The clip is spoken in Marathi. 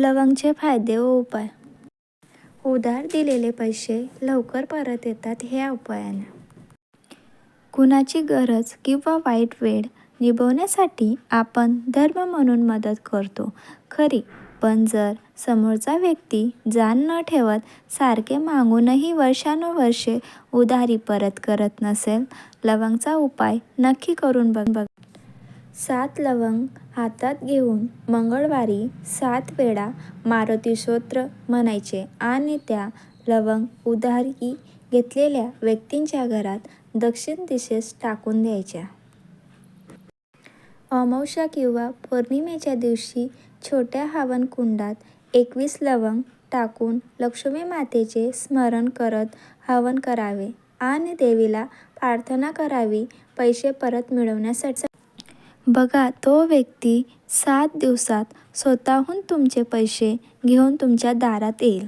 लवंगचे फायदे व उपाय. उधार दिलेले पैसे लवकर परत येतात ह्या उपायाने. कुणाची गरज किंवा वाईट वेळ निभवण्यासाठी आपण धर्म म्हणून मदत करतो. खरी पण जर समोरचा व्यक्ती जाण न ठेवत सारखे मागूनही वर्षानुवर्षे उधारी परत करत नसेल लवंगचा उपाय नक्की करून बघ. बघ सात लवंग हातात घेऊन मंगळवारी सात वेळा मारुती स्तोत्र म्हणायचे आणि त्या लवंग उधारी घेतलेल्या व्यक्तींच्या घरात दक्षिण दिशेस टाकून द्यायच्या. अमावस्या किंवा पौर्णिमेच्या दिवशी छोट्या हवनकुंडात एकवीस लवंग टाकून लक्ष्मी मातेचे स्मरण करत हवन करावे आणि देवीला प्रार्थना करावी पैसे परत मिळवण्यासाठी बघा तो व्यक्ती सात दिवसात स्वतःहून तुमचे पैसे घेऊन तुमच्या दारात येईल.